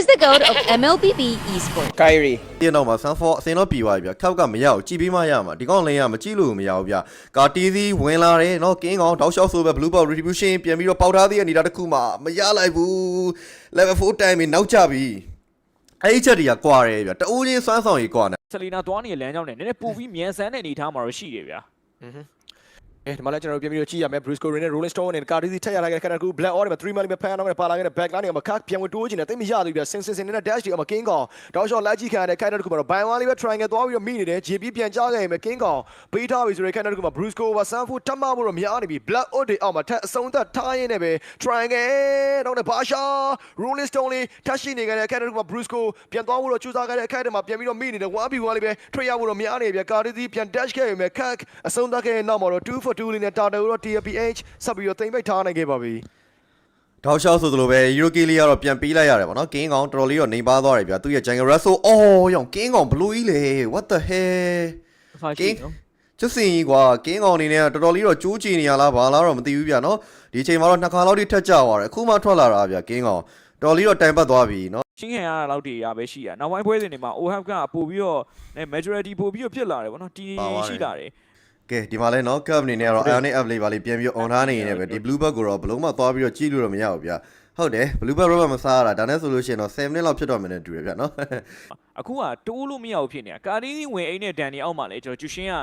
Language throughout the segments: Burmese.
is the goat of MLBB esports. ကိုင်ရီဒီနောက်မှာ Sunfall အစင်တော့ပြီးသွားပြီဗျခောက်ကမရဘူးကြည်ပြီးမှရမှာဒီကောင်လည်းရမှာကြည့်လို့မရဘူးဗျကာတီးသီးဝင်လာတယ်နော်ကင်းကောင်တောက်လျှောက်ဆိုပဲ Blue Ball Retribution ပြန်ပြီးတော့ပေါက်ထားသေးတဲ့အနေတာတစ်ခုမှမရလိုက်ဘူး level 4 time နောက်ကျပြီအဲ့ဒီချက်တွေကကွာတယ်ဗျတူးချင်းစွမ်းဆောင်ကြီးကွာနေဆလီနာသွားနေတဲ့လမ်းကြောင်းနဲ့နည်းနည်းပူပြီးမြန်ဆန်တဲ့အနေအထားမှာတော့ရှိတယ်ဗျာအဲ ဒီမှာလည်းကျွန်တော်တို့ပြန်ပြီးတော့ကြည့်ရမယ် Bruce Corrin နဲ့ Rolling Stone နဲ့ Cardi ထက်ရလာခဲ့တဲ့ခဏကူ Black Order မှာ3 million ဖန်အောင်နဲ့ပါလာခဲ့တဲ့ back line ကမှာ cut ပြန်ဝင်တိုးချင်တယ်တိတ်မရသေးဘူးပြဆင်ဆင်ဆင်နဲ့ dash ဒီအမ king ကောင်တောက်လျှောက်လိုက်ကြည့်ခံရတဲ့ခိုင်တဲ့တကူမှာတော့ by one လေးပဲ triangle သွားပြီးတော့မိနေတယ် JP ပြန်ကြားခဲ့ရင်ပဲ king ကောင်ပေးထားပြီဆိုတဲ့ခိုင်တဲ့တကူမှာ Bruce Corrin ဆန်ဖူထပ်မဖို့တော့များနေပြီ Black Order အောက်မှာထက်အဆုံးသက်ထားရင်းနဲ့ပဲ triangle တော့နဲ့ဘာရှာ Rolling Stone လေးထပ်ရှိနေခဲ့တဲ့ခိုင်တဲ့တကူမှာ Bruce Corrin ပြန်သွားဖို့တော့ကြိုးစားခဲ့တဲ့ခိုင်တဲ့မှာပြန်ပြီးတော့မိနေတယ် 1v1 လေးပဲထွက်ရဖို့တော့များနေပြီ Cardi ပြန် dash ခဲ့ရင်ပဲ cut အဆုံးသက်ခဲ့ရင်နောက်မှာတော့2 for 2လေးနဲ့ Tata တော့ TPH ဆက်ပြီးတော့တိမ့်ပိတ်ထားနိုင်ခဲ့ပါပြီတောက်လျှောက်ဆိုသလိုပဲ Euroke လေးကတော့ပြန်ပေးလိုက်ရတယ်ဗောနော်ကင်းကောင်တော်တော်လေးတော့နေပါသွားတယ်ဗျသူ့ရဲ့ Jungle Russell အော်ရောင်ကင်းကောင်ဘလူးကြီးလေ what the hell ဖာရှိနော်ချစ်စင်ကြီးကွာကင်းကောင်အနေနဲ့တော်တော်လေးတော့ကြိုးချနေရလားဘာလားတော့မသိဘူးဗျနော်ဒီချိန်မှာတော့နှစ်ခါလောက်ထိထက်ကြသွားတယ်အခုမှထွက်လာတာဗျကင်းကောင်တော်တော်လေးတော့တိုင်ပတ်သွားပြီနော်ရှင်းခံရတာလောက်တည်းရပဲရှိရနောက်ပိုင်းပွဲစဉ်တွေမှာ OHAP ကပို့ပြီးတော့ majority ပို့ပြီးတော့ဖြစ်လာတယ်ဗောနော်တီရှိလာတယ် ကဲဒီမှာလဲနော် cup အနေနဲ့ကတော့ Ionic Up လေးပါလေးပြန်ပြီး on ထားနေနေပဲဒီ blue bug ကိုတော့ဘလုံးမသွားပြီးတော့ကြည့်လို့တော့မရဘူးဗျဟုတ်တယ် blue bug rubber မစားရတာဒါနဲ့ဆိုလို့ရှိရင်တော့7 minute လောက်ဖြစ်တော့မယ်နဲ့တူတယ်ဗျနော်အခုကတိုးလို့မရဘူးဖြစ်နေတာကာဒီစီဝင်အိမ်နဲ့ဒန်နီအောက်မှာလည်းကျွန်တော်ကျူရှင်က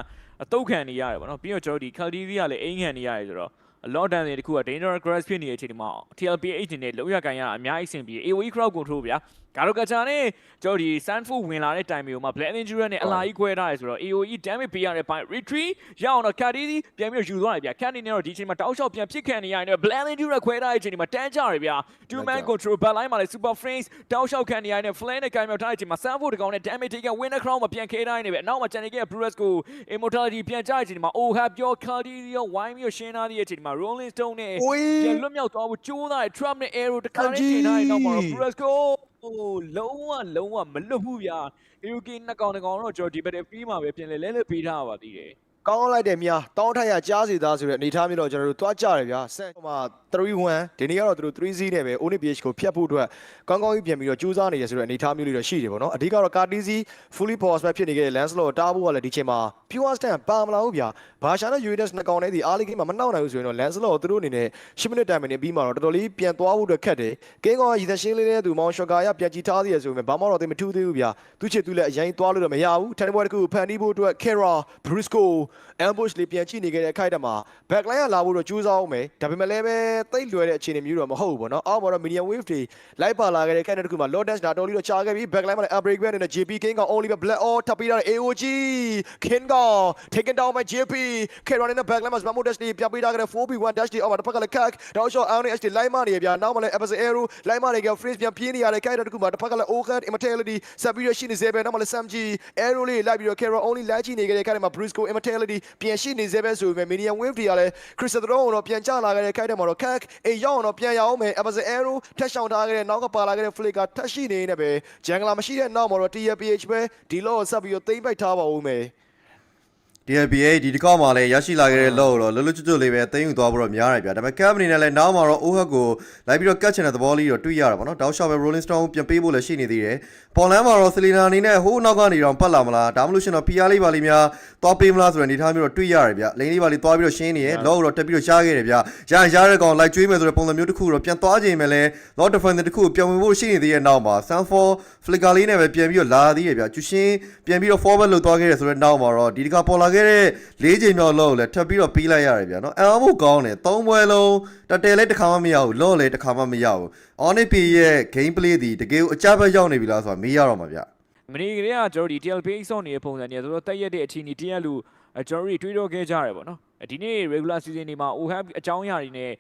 အတုတ်ခံနေရတယ်ဗောနော်ပြီးတော့ကျွန်တော်ဒီခယ်ဒီစီကလည်းအိမ်ခံနေရတယ်ဆိုတော့အလော့ဒန်တွေတခုက dangerous grass ဖြစ်နေတဲ့အချိန်ဒီမှာ TLPH နေနဲ့လုံးရကန်ရအများကြီးအဆင်ပြေ AOE crowd control ဗျာ ဂါရိုကချာနဲ့ကျော်ဒီ Sanford ဝင်လာတဲ့တိုင်မျိုးမှာ Black Ninja နဲ့အလာကြီးခွဲထားတယ်ဆိုတော့ AOE damage ပေးရတဲ့ပိုင်း retreat ရအောင်တော့ Caddy ပြန်ပြီးယူသွားတယ်ဗျာ Caddy နဲ့တော့ဒီအချိန်မှာတောက်လျှောက်ပြန်ဖြစ်ခံနေရတဲ့ Black Ninja ခွဲထားတဲ့အချိန်ဒီမှာတန်းကြတယ်ဗျာ two man control back line မှာလည်း Super Frames တောက်လျှောက်ခံနေရတဲ့ Flame နဲ့ကင်မြောက်ထားတဲ့အချိန်မှာ Sanford တကောင်နဲ့ damage ထိက Winner Crown မှာပြန်ခဲထားနေပြီအနောက်မှာ Channel က Brewers ကို Immortality ပြန်ကြတဲ့အချိန်ဒီမှာ Oh Hap ပြော Caddy ရော Wine ရောရှင်းထားတဲ့အချိန်ဒီမှာ Rolling Stone နဲ့ပြန်လွတ်မြောက်သွားဖို့ကြိုးစားတဲ့ Trump နဲ့ Arrow တခါနဲ့တင်ထားတဲ့နောက်မှာ Brewers ကို ဟိုလုံးဝလုံးဝမလွတ်ဘူးဗျာ AUK နှစ်ကောင်တစ်ကောင်တော့ကျွန်တော်ဒီဘက်ဖီးမှာပဲပြင်လဲလဲလဲပေးထားပါသေးတယ် ကောင်းလိုက်တယ်များတောင်းထက်ရကြားစီသားဆိုတဲ့အနေထားမျိုးတော့ကျွန်တော်တို့တွားကြတယ်ဗျာဆန်ဟိုမှာ3-1ဒီနေ့ကတော့သူတို့3-0နဲ့ပဲ Oni PH ကိုဖျက်ဖို့အတွက်ကောင်းကောင်းကြီးပြန်ပြီးတော့ကြိုးစားနေရဆိုတဲ့အနေထားမျိုးလေးတော့ရှိတယ်ပေါ့နော်အဓိကတော့ Cartesi fully pause ပဲဖြစ်နေခဲ့တဲ့ Lancelot တားဖို့ကလည်းဒီချိန်မှာ pure stand ပါမလာဘူးဗျာဘာရှာနဲ့ UAS နှစ်ကောင်နဲ့ဒီအားလေးကင်းမှာမနှောက်နိုင်ဘူးဆိုရင်တော့ Lancelot ကိုသူတို့အနေနဲ့10မိနစ်တိုင်မနေပြီးမှတော့တော်တော်လေးပြန်သွားဖို့အတွက်ခက်တယ်ကင်းကောင်ကရည်သရှင်းလေးနဲ့သူမောင်ရှော့ကာရပြန်ကြည့်ထားသေးရဆိုပေမဲ့ဘာမှတော့သိမထူးသေးဘူးဗျာသူချစ်သူလည်းအရင်သွားလို့တော့မရဘူးထိုင်ပွဲတစ်ခုဖန်တီးဖို့အတွက် Kera Brisco ambush လေးပြန်ကြည့်နေခဲ့တဲ့အခိုက်အတန့်မှာ backline ကလာဖို့တော့ကြိုးစားအောင်မယ်ဒါပေမဲ့လည်းပဲတိတ်လွယ်တဲ့အခြေအနေမျိုးတော့မဟုတ်ဘူးပေါ့နော်အောက်မှာတော့ medium wave တွေလိုက်ပါလာခဲ့တဲ့ခိုက်တဲ့တစ်ခုမှာ lotus ဒါတော်လေးတော့ချားခဲ့ပြီး backline မှာလည်း upgrade ပဲနေတဲ့ JP King က only ပဲ black all ထပ်ပြီးတော့ AOG King က taken down by JP Kera နဲ့ backline မှာ Smart dash တွေပြပေးထားခဲ့တဲ့ 4v1 dash တွေအောက်မှာတစ်ဖက်ကလည်း cack တောက်လျှောက် iron h တွေလိုက်မနေရဗျာနောက်မှာလည်း episode arrow လိုက်မနေကြ freeze ပြန်ပြေးနေရတဲ့ခိုက်တဲ့တစ်ခုမှာတစ်ဖက်ကလည်း Okan immortality ဆက်ပြီးတော့ရှိနေစေပဲနောက်မှာလည်း Samji arrow လေးလိုက်ပြီးတော့ Kera only လိုက်ကြည့်နေခဲ့တဲ့ခိုက်တဲ့မှာ Briscoe immortality ပြန်ရှိနေစေပဲဆိုပေမဲ့ medium wave တွေကလည်း Crystal Throne ကိုတော့ပြန်ကျလာခဲ့တဲ့ခိုက်တဲ့မှာတော့ cack အေးရောက်အောင်တော့ပြန်ရအောင်မယ် episode arrow ထက်ရှောင်ထားခဲ့တဲ့နောက်ကပါလာခဲ့တဲ့ flicker ထက်ရှိနေနေပဲ jungle မရှိတဲ့နောက်မှာတော့ TPH ပဲဒီလောဆက်ပြီးတော့သိမ့်ပိုက်ထားပါဦးမယ် DLBA ဒီတစ်ခေါက်မှလည်းရရှိလာခဲ့တဲ့လော့ကိုတော့လွတ်လွတ်ကျွတ်ကျွတ်လေးပဲသိမ်းယူသွားဖို့တော့များတယ်ဗျာဒါပေမဲ့ cap အနေနဲ့လည်းနောက်မှာတော့ OHAC ကိုလိုက်ပြီးတော့ကတ်ချင်တဲ့သဘောလေးတော့တွေ့ရတာပေါ့နော်တောက်လျှောက်ပဲ Rolling Stone ပြန်ပေးဖို့လည်းရှိနေသေးတယ်ပေါ်လန်းမှာတော့ Selena အနေနဲ့ဟိုးနောက်ကနေတော့ပတ်လာမလားဒါမှမဟုတ်ရှင်တော့ PR လေးပါလေးများသွားပေးမလားဆိုတဲ့အနေအထားမျိုးတော့တွေ့ရတယ်ဗျာလိန်လေးပါလေးသွားပြီးတော့ရှင်းနေရလော့ကိုတော့တက်ပြီးတော့ရှားခဲ့တယ်ဗျာရရရတဲ့ကောင်လိုက်ကျွေးမယ်ဆိုတဲ့ပုံစံမျိုးတစ်ခုတော့ပြန်သွားချိန်မဲ့လဲ Lord Defender တစ်ခုကိုပြန်ဝင်ဖို့ရှိနေသေးတဲ့နောက်မှာ Sunfall Flicker လေးနဲ့ပဲပြန်ပြီးတော့လာသေးတယ်ဗျာကျူရှင်းပြန်ပြီးတော့ forward လုပ်သွားခဲ့တယ်ဆိုတဲ့နောက်မှာတော့ဒီတစ်ခါပေါ်လာခဲ့တဲ့၄ချိန်မြောက်လော့ကိုလည်းထပ်ပြီးတော့ပေးလိုက်ရတယ်ဗျာနော်အန်ဖို့ကောင်းတယ်သုံးပွဲလုံးတတဲလည်းတစ်ခါမှမရဘူးလော့လည်းတစ်ခါမှမရဘူး Onic P ရဲ့ game play ဒီတကယ်ကိုအကြမ်းဖက်ရောက်နေပြီလားဆိုတာမေးရတော့မှာဗျာမနေ့ကလေးကကျွန်တော်ဒီ TLP ဆော့နေတဲ့ပုံစံတွေဆိုတော့တက်ရက်တဲ့အချိန်ကြီးတရားလူကျွန်တော်တို့တွေးတော့ခဲ့ကြရတယ်ပေါ့နော်ဒီနေ့ regular season တွေမှာ OHAP အကြောင်းအရာတွေနဲ့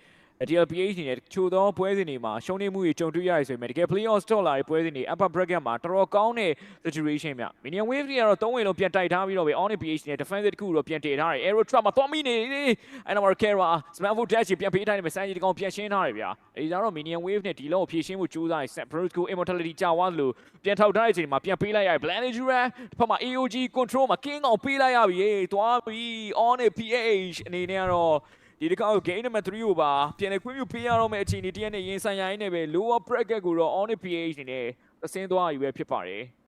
DLPH နေနဲ့ချို့သောပွဲစဉ်တွေမှာရှုံးနေမှုတွေကြုံတွေ့ရရဆိုပေမဲ့တကယ် playoff တော့လာတဲ့ပွဲစဉ်တွေ upper bracket မှာတော်တော်ကောင်းတဲ့ situation ဗျ Minion Wave တွေကတော့သုံးဝင်လုံးပြန်တိုက်ထားပြီးတော့ပဲ on PH နဲ့ defensive တစ်ခုတော့ပြန်တည်ထားတယ် Aero Trap မှာသွားမိနေတယ်အဲ့တော့ Kara Smackful Dash ပြန်ပေးထားတယ်မစမ်းကြီးတကောင်ပြန်ရှင်းထားတယ်ဗျအဲဒီတော့ Minion Wave နဲ့ဒီလောက်ကိုဖြည့်ရှင်းဖို့ကြိုးစားတယ် Brusco Immortality ကြာသွားလို့ပြန်ထောက်ထားတဲ့အချိန်မှာပြန်ပေးလိုက်ရတယ် Blended Jura တစ်ဖက်မှာ AOG control မှာ King အောင်ပေးလိုက်ရပြီသွားပြီ on PH အနေနဲ့ကတော့ ဒီတစ်ခါကို game number 3ကိုပါပြန်လဲခွင့်ပြုပေးရတော့မယ့်အခြေအနေတရက်နဲ့ရင်ဆိုင်ရင်းနဲ့ပဲ lower bracket ကိုတော့ on ph အနေနဲ့အစင်းသွားယူပဲဖြစ်ပါတယ်